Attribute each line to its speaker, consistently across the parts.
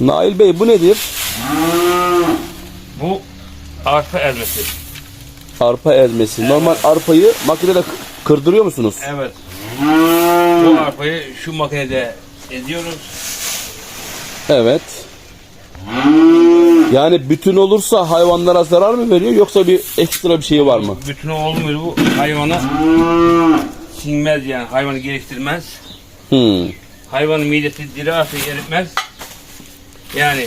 Speaker 1: Nail Bey bu nedir?
Speaker 2: Bu arpa ezmesi.
Speaker 1: Arpa ezmesi. Normal arpayı makinede kırdırıyor musunuz?
Speaker 2: Evet. Bu arpayı şu makinede eziyoruz.
Speaker 1: Evet. Yani bütün olursa hayvanlara zarar mı veriyor yoksa bir ekstra bir şey var mı?
Speaker 2: Bütün olmuyor bu hayvana sinmez yani hayvanı geliştirmez.
Speaker 1: Hmm.
Speaker 2: Hayvanın midesi dirası eritmez. Yani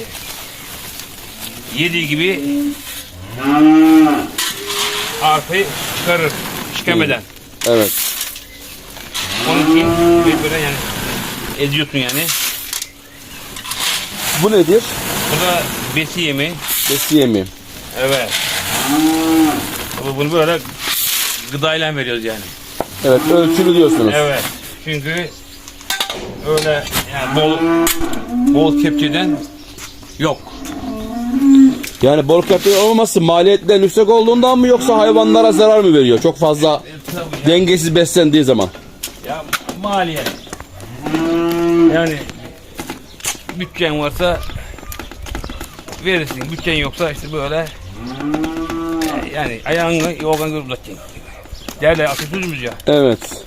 Speaker 2: yediği gibi arpayı çıkarır işkemeden.
Speaker 1: Evet.
Speaker 2: Onun için böyle böyle yani eziyorsun yani.
Speaker 1: Bu nedir?
Speaker 2: Bu da besi yemi.
Speaker 1: Besi yemi.
Speaker 2: Evet. Ama bunu böyle gıdayla veriyoruz yani.
Speaker 1: Evet ölçülü diyorsunuz.
Speaker 2: Evet. Çünkü öyle yani bol bol kepçeden yok.
Speaker 1: Yani bol köpeği olmaması maliyetlerin yüksek olduğundan mı yoksa hayvanlara zarar mı veriyor? Çok fazla
Speaker 2: tabii ya,
Speaker 1: dengesiz beslendiği zaman.
Speaker 2: ya maliyet. Yani bütçen varsa verirsin. Bütçen yoksa işte böyle yani ayağını yorgan görüp uzatacaksın. Derler atasözümüz ya.
Speaker 1: Evet.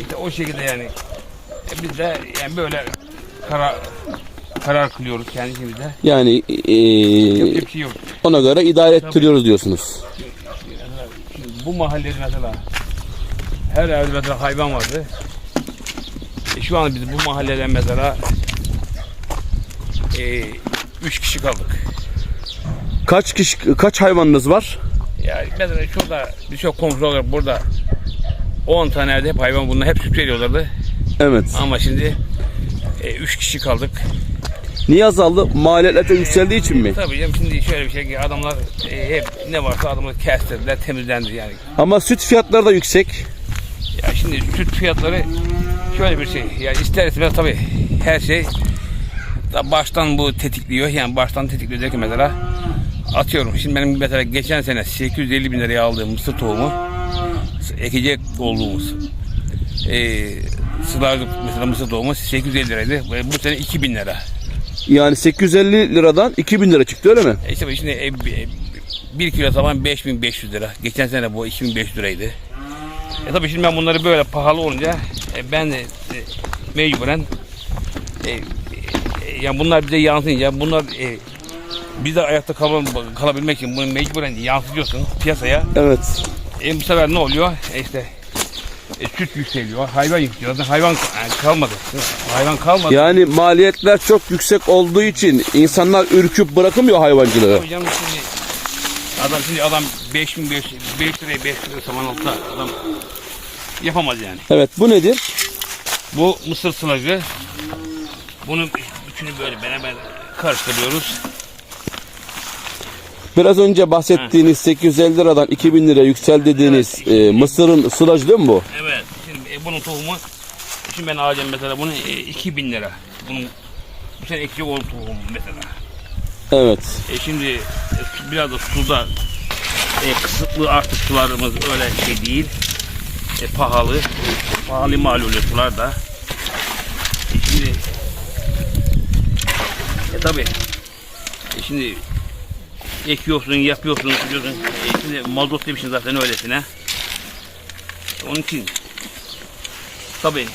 Speaker 2: İşte o şekilde yani. E biz de yani böyle karar karar kılıyoruz kendi içimizde.
Speaker 1: Yani eee,
Speaker 2: Yapacak bir şey yok.
Speaker 1: ona göre idare ettiriyoruz diyorsunuz.
Speaker 2: Şimdi bu mahallede mesela her evde mesela hayvan vardı. E şu an biz bu mahalleden mesela e, üç kişi kaldık.
Speaker 1: Kaç kişi kaç hayvanınız var?
Speaker 2: Yani mesela şurada bir çok komşu olarak burada 10 tane evde hep hayvan bunlar hep süt veriyorlardı.
Speaker 1: Evet.
Speaker 2: Ama şimdi e, üç kişi kaldık.
Speaker 1: Niye azaldı? Maliyetler çok yükseldiği için mi?
Speaker 2: Tabii canım şimdi şöyle bir şey ki adamlar e, hep ne varsa adamlar kestirdiler, temizlendi yani.
Speaker 1: Ama süt fiyatları da yüksek.
Speaker 2: Ya şimdi süt fiyatları şöyle bir şey. Ya ister istemez tabii her şey da baştan bu tetikliyor. Yani baştan tetikliyor derken mesela atıyorum. Şimdi benim mesela geçen sene 850 bin liraya aldığım mısır tohumu ekecek olduğumuz e, sılarlık mesela mısır tohumu 850 liraydı. Bu sene 2000 lira.
Speaker 1: Yani 850 liradan 2000 lira çıktı öyle mi?
Speaker 2: E işte şimdi e, e, bir kilo saman 5500 lira. Geçen sene bu 2500 liraydı. E tabii şimdi ben bunları böyle pahalı olunca e, ben de e, mecburen e, e, yani bunlar bize yansıyınca bunlar e, biz de ayakta kal kalabilmek için bunu mecburen yansıtıyorsun piyasaya.
Speaker 1: Evet.
Speaker 2: E, bu sefer ne oluyor? E işte e, süt yükseliyor, hayvan yükseliyor. Zaten hayvan kalmadı. Hayvan kalmadı.
Speaker 1: Yani maliyetler çok yüksek olduğu için insanlar ürküp bırakamıyor hayvancılığı.
Speaker 2: Canım şimdi adam şimdi adam 5500 5 liraya 5 liraya saman alsa adam yapamaz yani.
Speaker 1: Evet bu nedir?
Speaker 2: Bu mısır sılacı. Bunu üçünü böyle beraber karıştırıyoruz.
Speaker 1: Biraz önce bahsettiğiniz 850 liradan 2000 lira yüksel dediğiniz e, mısırın sılacı değil mi bu?
Speaker 2: Evet. Şimdi e, bunun tohumu şimdi ben alacağım mesela bunu e, 2000 lira. Bunun bu sene ekecek olan tohum mesela.
Speaker 1: Evet.
Speaker 2: E şimdi e, biraz da suda e, kısıtlı artık sularımız öyle şey değil. E, pahalı. Pahalı mal oluyor sular da. E, şimdi e, tabi e, şimdi ekiyorsun, yapıyorsun, yapıyorsun. E, şimdi mazot demişsin zaten öylesine. Onun için tabi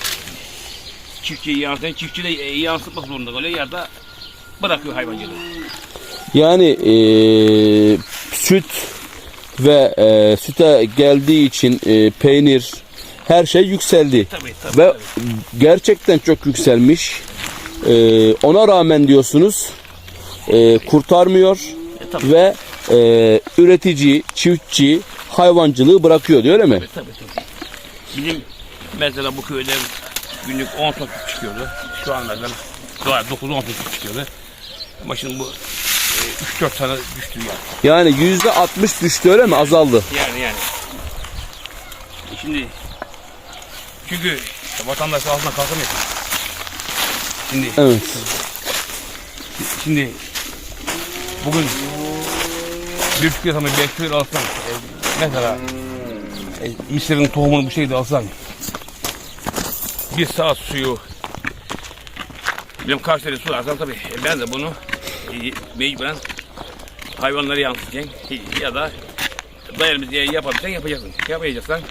Speaker 2: çiftçiyi yansıtan çiftçi de e, yansıtmak zorunda kalıyor ya da bırakıyor hayvancılığı.
Speaker 1: Yani e, süt ve e, süte geldiği için e, peynir her şey yükseldi.
Speaker 2: Tabii tabii.
Speaker 1: Ve
Speaker 2: tabii.
Speaker 1: gerçekten çok yükselmiş. E, ona rağmen diyorsunuz e, kurtarmıyor
Speaker 2: E, tabii.
Speaker 1: ve e, üretici, çiftçi hayvancılığı bırakıyor diyor öyle mi?
Speaker 2: Tabii tabii. Bizim mesela bu köyde günlük 10 ton süt çıkıyordu. Şu an mesela var 9-10 ton çıkıyordu. Ama şimdi bu e, 3-4 tane düştü yani.
Speaker 1: Yani yüzde 60 düştü öyle mi? Azaldı.
Speaker 2: Yani yani. E Şimdi çünkü vatandaş altına kalkamıyor. Şimdi
Speaker 1: Evet.
Speaker 2: şimdi bugün bir kilo tamam 5 kilo alsan mesela e, mısırın tohumunu bu şekilde alsan bir saat suyu Benim kaç tane sularsam tabii e, ben de bunu e, mecburen hayvanlara yansıtacaksın E, ya da dayanımız diye yapabilsen yapacaksın. Yapamayacaksan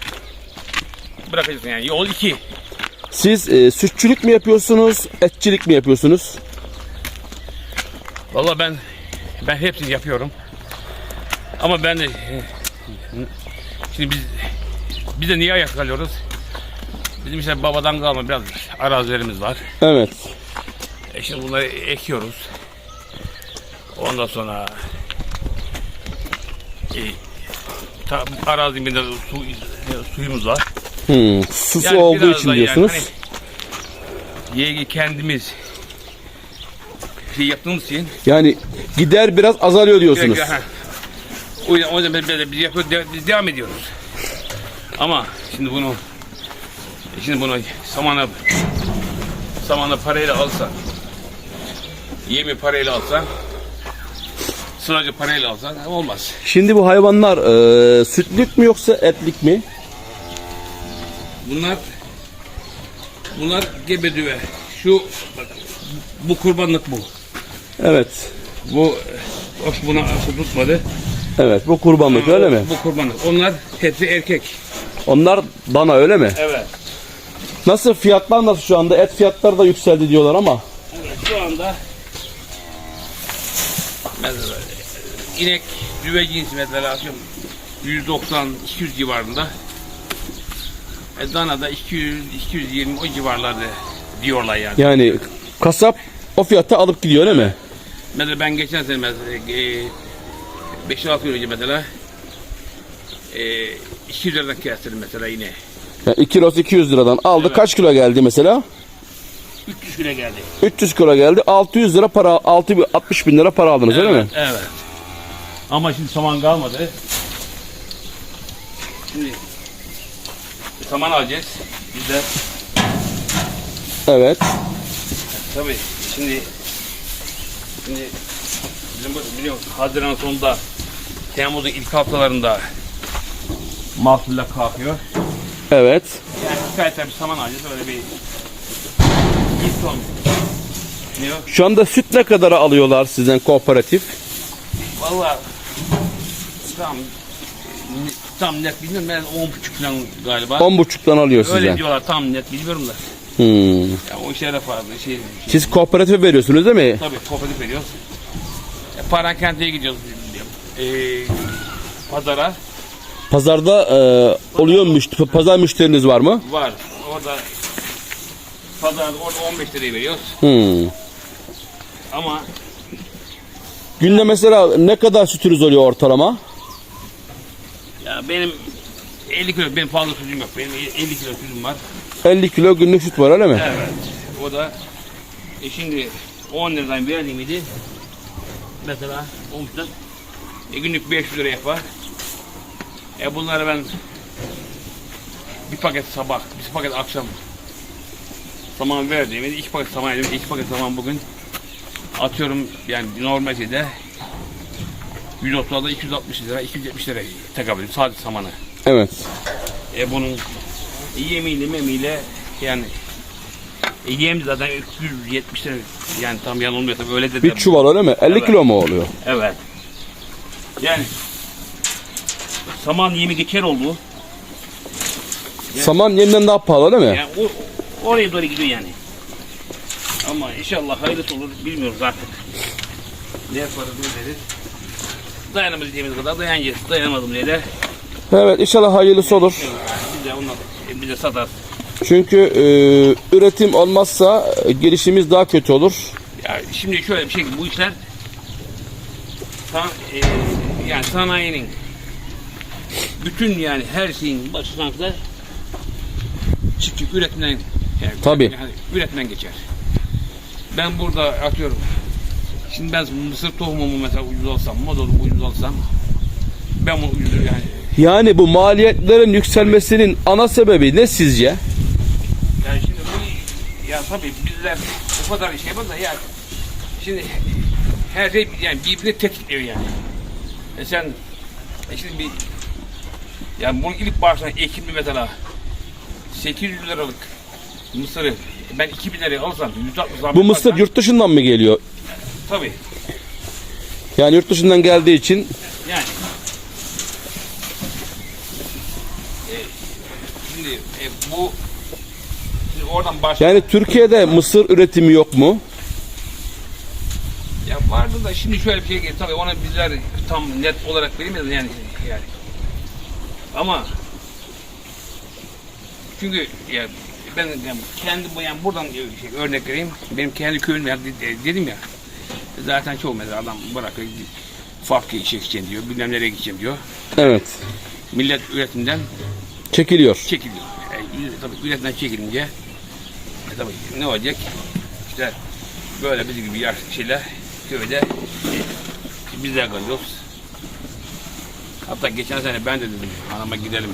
Speaker 2: bırakacaksın yani. Yol iki.
Speaker 1: Siz e, sütçülük mü yapıyorsunuz, etçilik mi yapıyorsunuz?
Speaker 2: Vallahi ben ben hepsini yapıyorum. Ama ben de e, şimdi biz biz de niye ayak kalıyoruz? Bizim işte babadan kalma biraz arazilerimiz var.
Speaker 1: Evet.
Speaker 2: E şimdi bunları ekiyoruz. Ondan sonra e, ta, arazimizde su, e, suyumuz var.
Speaker 1: Hmm, Susu
Speaker 2: Yani
Speaker 1: olduğu için diyorsunuz.
Speaker 2: Yani, hani, kendimiz şey yaptığımız için
Speaker 1: Yani gider biraz azalıyor diyorsunuz.
Speaker 2: Direkt, ha. O yüzden, o yüzden biz, biz, biz yapıyoruz, de- biz devam ediyoruz. Ama şimdi bunu şimdi bunu samanı samanı parayla alsan yemi parayla alsan sıracı parayla alsan olmaz.
Speaker 1: Şimdi bu hayvanlar e, sütlük mü yoksa etlik mi?
Speaker 2: Bunlar bunlar gebe düve. Şu bak, bu kurbanlık bu.
Speaker 1: Evet.
Speaker 2: Bu hoş buna tutmadı.
Speaker 1: Evet bu kurbanlık öyle mi?
Speaker 2: Bu kurbanlık. Onlar hepsi erkek.
Speaker 1: Onlar dana öyle mi?
Speaker 2: Evet.
Speaker 1: Nasıl fiyatlar nasıl şu anda? Et fiyatları da yükseldi diyorlar ama.
Speaker 2: Evet, şu anda mesela inek düve cinsi mesela atıyorum 190 200 civarında. E, dana da 200 220 o civarlarda diyorlar yani.
Speaker 1: Yani kasap o fiyata alıp gidiyor öyle mi?
Speaker 2: Mesela ben geçen sene mesela e, 5-6 yıl önce mesela e, 200 liradan kestirdim mesela yine.
Speaker 1: Yani 2 kilosu 200 liradan aldı.
Speaker 2: Evet.
Speaker 1: Kaç kilo geldi mesela?
Speaker 2: 300 kilo geldi.
Speaker 1: 300 kilo geldi. 600 lira para, 6 60 bin lira para aldınız öyle mi?
Speaker 2: Evet. Ama şimdi saman kalmadı. Şimdi saman alacağız. Biz de
Speaker 1: Evet.
Speaker 2: tabii şimdi şimdi bizim bu biliyorsun Haziran sonunda Temmuz'un ilk haftalarında mahsuller kalkıyor.
Speaker 1: Evet.
Speaker 2: Yani gayet bir saman alacağız öyle bir ilk son. Ne o?
Speaker 1: Şu anda süt ne kadara alıyorlar sizden kooperatif?
Speaker 2: Valla tam tam net bilmiyorum ben 10 buçuk falan galiba.
Speaker 1: 10,5'tan alıyor
Speaker 2: Öyle
Speaker 1: sizden.
Speaker 2: diyorlar tam net bilmiyorum da.
Speaker 1: Hmm.
Speaker 2: Ya o işlere fazla şey.
Speaker 1: Siz kooperatife veriyorsunuz değil mi?
Speaker 2: Tabii kooperatif veriyoruz. E, Parankent'e gidiyoruz. E, pazara
Speaker 1: Pazarda e, oluyor müşteri, pazar müşteriniz var mı?
Speaker 2: var. Orada pazar orada 15 liraya veriyoruz.
Speaker 1: Hmm.
Speaker 2: Ama
Speaker 1: Günde mesela ne kadar sütünüz oluyor ortalama?
Speaker 2: ya benim 50 kilo benim fazla sütüm yok. Benim 50 kilo sütüm var.
Speaker 1: 50 kilo günlük süt var öyle mi?
Speaker 2: Evet. O da e şimdi 10 liradan verdiğim idi. Mesela olmuştan e günlük 500 lira yapar. E bunları ben bir paket sabah, bir paket akşam saman verdiğimde iki paket saman yedim. iki paket saman bugün atıyorum yani normal şeyde 130'da 260 lira, 270 lira tekabül ediyor sadece samanı.
Speaker 1: Evet.
Speaker 2: E bunun yemiyle memiyle yani e, yem zaten 370 lira yani tam yanılmıyorsam öyle de
Speaker 1: Bir çuval öyle mi? 50
Speaker 2: Evet.
Speaker 1: kilo mu oluyor?
Speaker 2: Evet. Yani saman yemi geçer oldu.
Speaker 1: Saman yemden daha pahalı değil mi?
Speaker 2: Yani o, oraya doğru gidiyor yani. Ama inşallah hayırlısı olur bilmiyoruz artık. Ne yaparız ne deriz. Dayanabildiğimiz kadar dayanacağız. Dayanamadım diye de
Speaker 1: Evet inşallah hayırlısı olur.
Speaker 2: Biz de ondan biz de satarız.
Speaker 1: Çünkü e, üretim olmazsa e, gelişimiz daha kötü olur.
Speaker 2: Ya şimdi şöyle bir şey bu işler san, e, yani sanayinin bütün yani her şeyin başından da çiftçi üretimden yani,
Speaker 1: Tabii.
Speaker 2: yani üretimden geçer. Ben burada atıyorum şimdi ben mısır tohumumu mesela ucuz alsam, mozoru ucuz alsam ben bunu ucuz yani
Speaker 1: Yani bu maliyetlerin yükselmesinin ana sebebi ne sizce?
Speaker 2: Yani şimdi bu ya tabii bizler o kadar şey yapar da ya şimdi her şey yani birbirini tetikliyor yani. E sen e şimdi bir yani bunun ilk baştan ekimi mesela 800 liralık Mısırı ben 2000 liraya alsam 160 zahmet
Speaker 1: Bu mısır yurt dışından mı geliyor?
Speaker 2: Tabii.
Speaker 1: Yani yurt dışından geldiği için
Speaker 2: Yani. E, şimdi e, bu oradan baş
Speaker 1: yani Türkiye'de mısır üretimi yok mu?
Speaker 2: ya vardı da şimdi şöyle bir şey geldi. Tabii ona bizler tam net olarak bilemeyiz yani yani. Ama çünkü ya ben yani kendi bu yani buradan şey, örnek vereyim. Benim kendi köyüm ya, de- dedim ya. Zaten çok mesela adam bırakıyor farklı işe gideceğim diyor. Bilmem nereye gideceğim diyor.
Speaker 1: Evet.
Speaker 2: Millet üretimden
Speaker 1: Çekiliyor.
Speaker 2: çekiliyor. Tabii üretimden çekilince e, tabii ne olacak? İşte böyle bizim gibi yaş şeyler köyde e, bizler kalıyoruz. Hatta geçen sene ben de dedim hanıma gidelim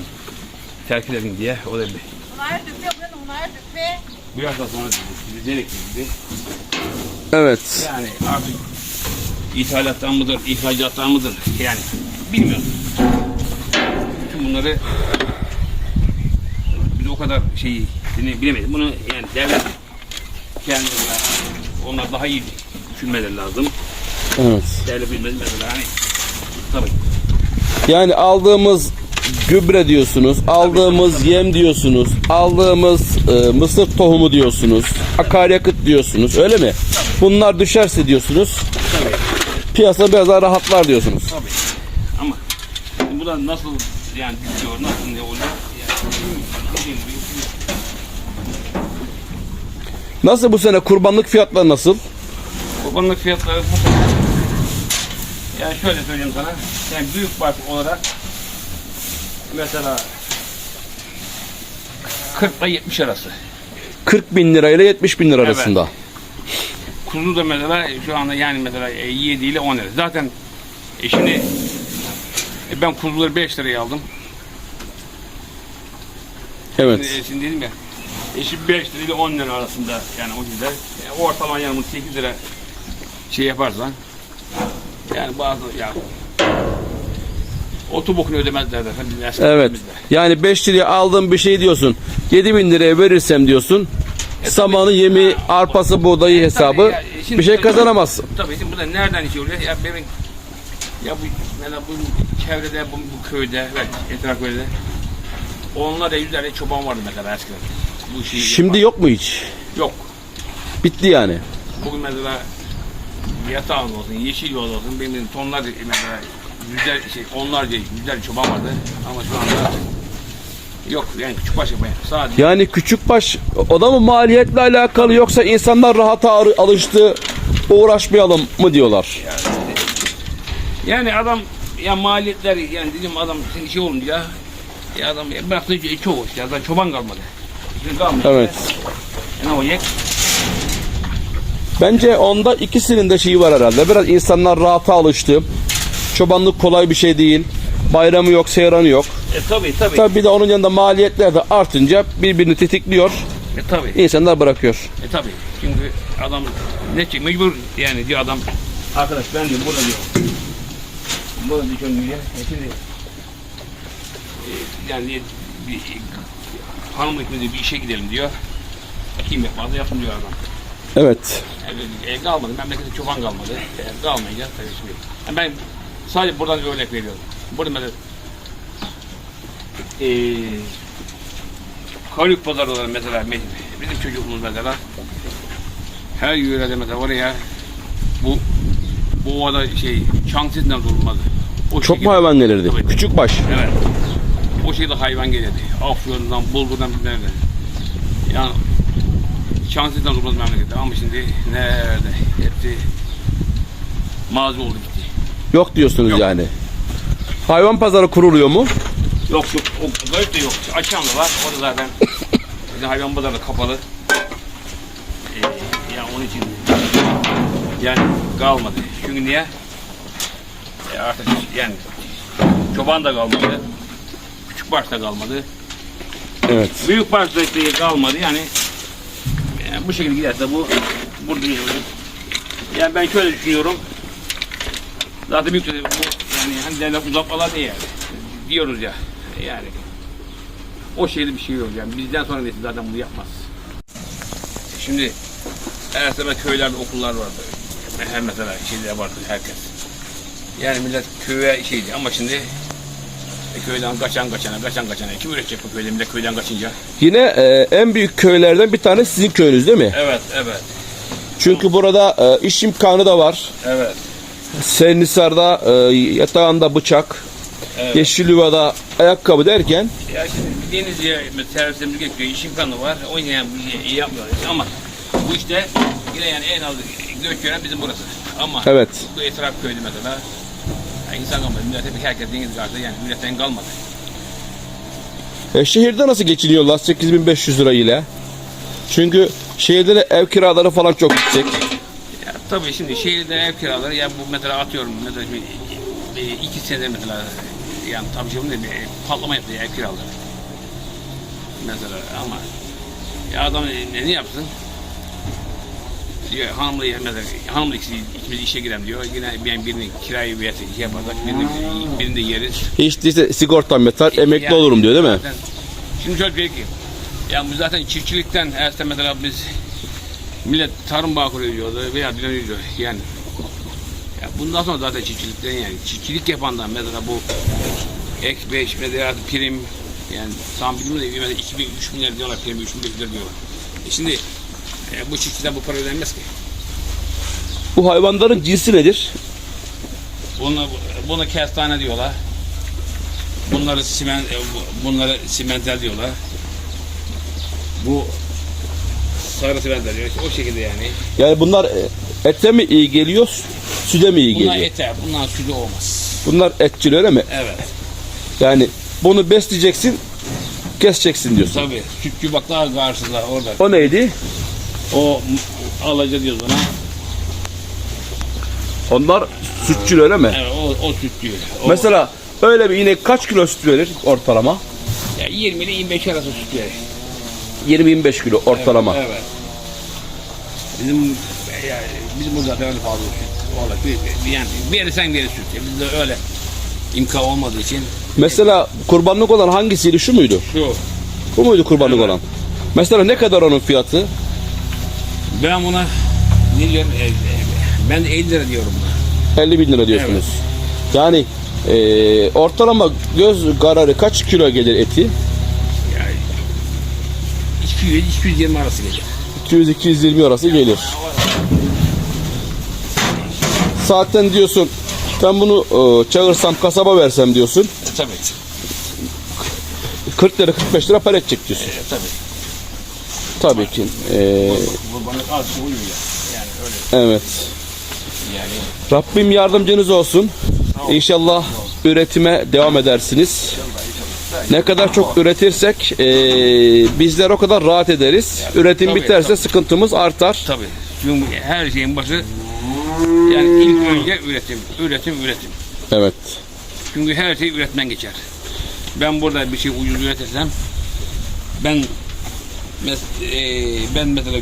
Speaker 2: terk edelim diye. O da bir
Speaker 3: Bunlar düpe, bunlar düpe.
Speaker 2: bu yaştan sonra nereye dedi.
Speaker 1: Evet.
Speaker 2: Yani artık ithalattan mıdır, ihracattan mıdır yani bilmiyorum. Bütün bunları biz o kadar şeyi bile- bilemedik. Bunu yani devlet kendine onlar daha iyi düşünmeleri lazım.
Speaker 1: Evet.
Speaker 2: Devlet bilmez mesela hani tabii
Speaker 1: Yani aldığımız gübre diyorsunuz, aldığımız yem diyorsunuz, aldığımız e, mısır tohumu diyorsunuz, akaryakıt diyorsunuz, öyle mi? Bunlar düşerse diyorsunuz,
Speaker 2: tabii
Speaker 1: piyasa biraz daha rahatlar diyorsunuz.
Speaker 2: tabii. Ama bu da nasıl yani düşüyor, nasıl ne oluyor? Yani, dediğim gibi,
Speaker 1: Nasıl bu sene kurbanlık fiyatları nasıl?
Speaker 2: Kurbanlık fiyatları bu sene yani şöyle söyleyeyim sana yani büyük baş olarak mesela 40 ile 70 arası.
Speaker 1: 40 bin lira ile 70 bin lira
Speaker 2: Evet.
Speaker 1: arasında.
Speaker 2: Kuzu da mesela şu anda yani mesela e, 7 ile 10 lira. Zaten e, şimdi e, ben kuzuları 5 liraya aldım.
Speaker 1: Evet.
Speaker 2: Şimdi, e, şimdi dedim ya e, şimdi 5 lira ile 10 lira arasında yani o yüzden e, ortalama yanımız 8 lira şey yaparsan yani bazı ya otu bokunu ödemezler de efendim.
Speaker 1: Evet. Yani 5 liraya aldığım bir şey diyorsun. 7 bin liraya verirsem diyorsun. Samanı, yemi, arpası, buğdayı hesabı
Speaker 2: ya, e, şimdi
Speaker 1: bir şey
Speaker 2: tabii-
Speaker 1: kazanamazsın.
Speaker 2: Tabii şimdi bu da nereden şey oluyor? Ya benim ya bu mesela bu çevrede bu, bu köyde evet etraf köyde onlar da yüzlerce çoban vardı mesela eskiden. Bu şeyi
Speaker 1: Şimdi yok mu hiç?
Speaker 2: yok.
Speaker 1: Bitti yani.
Speaker 2: Bugün mesela yatağın olsun, yeşil yol olsun, benim tonlarca mesela yüzler şey onlarca yüzlerce çoban vardı ama şu anda yok yani küçük baş yapmaya sadece
Speaker 1: Yani küçük baş o da mı maliyetle alakalı yoksa insanlar rahata arı- alıştı uğraşmayalım mı diyorlar?
Speaker 2: Yani adam ya maliyetler yani dedim adam şey olunca ya adam ya bıraktı çoğu işte zaten çoban kalmadı.
Speaker 1: Evet.
Speaker 2: E?
Speaker 1: Bence onda ikisinin de şeyi var herhalde. Biraz insanlar rahata alıştı. Çobanlık kolay bir şey değil. Bayramı yok, seyranı yok.
Speaker 2: E tabi tabi.
Speaker 1: Tabii bir de onun yanında maliyetler de artınca birbirini tetikliyor.
Speaker 2: E tabi.
Speaker 1: İnsanlar bırakıyor.
Speaker 2: E tabi. Çünkü adam ne çek mecbur yani diyor adam arkadaş ben diyor burada diyor. Burada diyor diyor. E şimdi e, yani bir hanım ekmeği bir işe gidelim diyor. Kim yapmazsa yapsın diyor adam.
Speaker 1: Evet.
Speaker 2: Ev, ev kalmadı. Memlekette çoban kalmadı. Ev kalmayınca tabii şimdi. Yani ben sadece buradan örnek veriyorum. Burada mesela eee Haluk pazarı olan mesela me- bizim çocukluğumuz mesela her yörede mesela oraya bu bu ovada şey çan sesinden durulmadı. O
Speaker 1: Çok
Speaker 2: şekilde-
Speaker 1: mu hayvan gelirdi?
Speaker 2: Tabii.
Speaker 1: Küçük baş.
Speaker 2: Evet. O şekilde hayvan gelirdi. Afyon'dan, Bulgur'dan nereden. Yani şanssızdan durmaz memlekette ama şimdi nerede? Hepsi mazi oldu gitti.
Speaker 1: Yok diyorsunuz
Speaker 2: Yok.
Speaker 1: yani. Hayvan pazarı kuruluyor mu?
Speaker 2: Yok yok, o garip de yok. Açan da var, o da zaten bizim hayvan pazarı da kapalı. Ee, yani onun için yani kalmadı. Çünkü niye? E artık yani çoban da kalmadı. Küçük baş da kalmadı.
Speaker 1: Evet.
Speaker 2: Büyük desteği kalmadı yani, yani bu şekilde giderse bu burada. Yani ben şöyle düşünüyorum. Zaten büyük bu yani hani devlet uzatmalar diye yani. diyoruz ya yani o şekilde bir şey yok yani bizden sonra nesil zaten bunu yapmaz. Şimdi her sefer köylerde okullar vardı. Her mesela şeyler vardı herkes. Yani millet köye şeydi ama şimdi e, köyden kaçan kaçana, kaçan kaçana. Kim üretecek bu köyde millet köyden kaçınca?
Speaker 1: Yine e, en büyük köylerden bir tanesi sizin köyünüz değil mi?
Speaker 2: Evet, evet,
Speaker 1: Çünkü burada e, iş imkanı da var.
Speaker 2: evet.
Speaker 1: Senlisar'da e, yatağında bıçak,
Speaker 2: Evet.
Speaker 1: Yeşilyuva'da ayakkabı derken
Speaker 2: Ya şimdi Denizli'ye servisimiz geçiyor, iş imkanı var. O yüzden bu işi iyi yapmıyoruz. Ama bu işte yine yani en az göç gören bizim burası. Ama
Speaker 1: Evet.
Speaker 2: bu etraf köyde mesela yani insan kalmadı. Millet hep herkes deniz karşı yani milletten kalmadı.
Speaker 1: e, şehirde nasıl geçiniyorlar 8500 lira ile? Çünkü şehirde de ev kiraları falan çok yüksek.
Speaker 2: Ya tabii şimdi şehirde ev kiraları ya bu mesela atıyorum mesela bir, bir iki sene mesela yani tabii şimdi bir patlama yaptı ev kiraları. Mesela ama ya adam ne, ne yapsın? Diyor hanımla mesela hanımla ikisi, ikimiz işe girelim diyor. Yine ben birini kirayı veya şey yaparsak birini, birini de yeriz.
Speaker 1: Hiç değilse sigortam yeter, emekli
Speaker 2: Yani
Speaker 1: olurum diyor değil mi?
Speaker 2: zaten- Şimdi şöyle diyor ki, yani biz zaten çiftçilikten, işte mesela biz millet tarım bağı kuruyor diyordu veya diyor. Yani ya bundan sonra zaten çiftçilikten yani çiftçilik yapandan mesela bu ek 5 mesela prim yani tam bilmiyorum da mesela 2000 3000 lira diyorlar prim 3000 lira diyorlar. E şimdi e, bu çiftçiden bu para ödenmez ki.
Speaker 1: Bu hayvanların cinsi nedir?
Speaker 2: Buna, buna kestane diyorlar. Bunları simen, e, bu- bunları simentel diyorlar. Bu sarı simentel diyor. O şekilde yani.
Speaker 1: Yani bunlar e, ete mi iyi geliyor, süde mi iyi
Speaker 2: Bunlar
Speaker 1: geliyor?
Speaker 2: ete, bunlar sütü olmaz.
Speaker 1: Bunlar etçil öyle mi?
Speaker 2: Evet.
Speaker 1: Yani bunu besleyeceksin, keseceksin diyorsun.
Speaker 2: Tabii. Sütçü bak daha karşıda orada.
Speaker 1: O neydi?
Speaker 2: O alaca diyoruz ona.
Speaker 1: Onlar sütçül öyle mi?
Speaker 2: Evet, o, o sütçü. O,
Speaker 1: Mesela öyle bir inek kaç kilo süt verir ortalama?
Speaker 2: ya 20 ile 25 arası süt verir.
Speaker 1: 20-25 kilo ortalama.
Speaker 2: Evet. evet. Bizim yani bizim burada öyle fazla süt. Vallahi bir, bir, yani verirsen verir süt. Bizde öyle imkan olmadığı için
Speaker 1: Mesela kurbanlık olan hangisiydi? Şu muydu?
Speaker 2: şu
Speaker 1: Bu muydu kurbanlık
Speaker 2: Evet.
Speaker 1: olan? Mesela ne kadar onun fiyatı?
Speaker 2: Ben buna ne diyorum e, e, ben 50 lira diyorum buna.
Speaker 1: 50 bin lira diyorsunuz. Yani e, ortalama göz kararı kaç kilo gelir eti?
Speaker 2: Yani 200 220 arası gelir.
Speaker 1: 200-220 arası gelir. Zaten diyorsun ben bunu e, çağırsam kasaba versem diyorsun
Speaker 2: Tabii.
Speaker 1: 40 lira 45 lira para edecek diyorsun.
Speaker 2: Tabii.
Speaker 1: Tabii ki. E,
Speaker 2: Bu bana az uyuyor yani öyle
Speaker 1: evet.
Speaker 2: yani.
Speaker 1: Rabbim yardımcınız olsun. İnşallah üretime devam edersiniz. Ne kadar çok üretirsek e, bizler o kadar rahat ederiz. Üretim
Speaker 2: Tabii,
Speaker 1: biterse
Speaker 2: tabii.
Speaker 1: sıkıntımız artar.
Speaker 2: Tabii. Çünkü her şeyin başı yani ilk önce üretim, üretim, üretim.
Speaker 1: Evet.
Speaker 2: Çünkü her şey üretmen geçer. Ben burada bir şey ucuz üretirsem ben mes e, ben mesela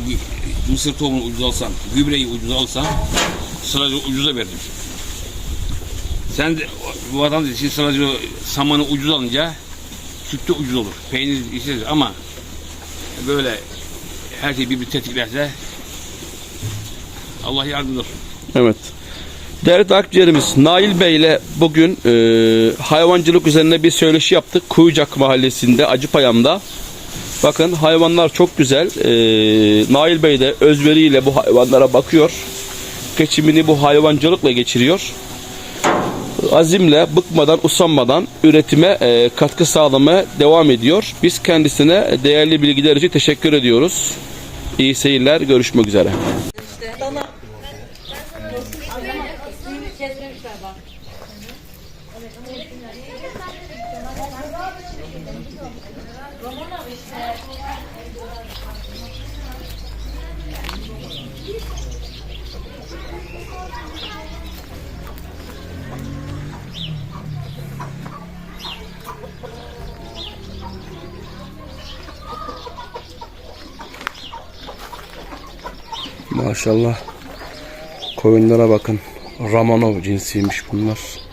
Speaker 2: mısır tohumunu ucuz alsam, gübreyi ucuz alsam sıracı ucuza verdim. Sen de vatandaş için sıracı samanı ucuz alınca süt de ucuz olur. Peynir isteriz ama böyle her şey birbirini tetiklerse Allah yardımcı olsun.
Speaker 1: Evet. Değerli takipçilerimiz Nail Bey ile bugün e, hayvancılık üzerine bir söyleşi yaptık. Kuyucak mahallesinde Acıpayam'da. Bakın hayvanlar çok güzel. E, Nail Bey de özveriyle bu hayvanlara bakıyor. Geçimini bu hayvancılıkla geçiriyor. Azimle, bıkmadan, usanmadan üretime e, katkı sağlamaya devam ediyor. Biz kendisine değerli bilgiler için teşekkür ediyoruz. İyi seyirler, görüşmek üzere. Maşallah. Koyunlara bakın. Ramanov cinsiymiş bunlar.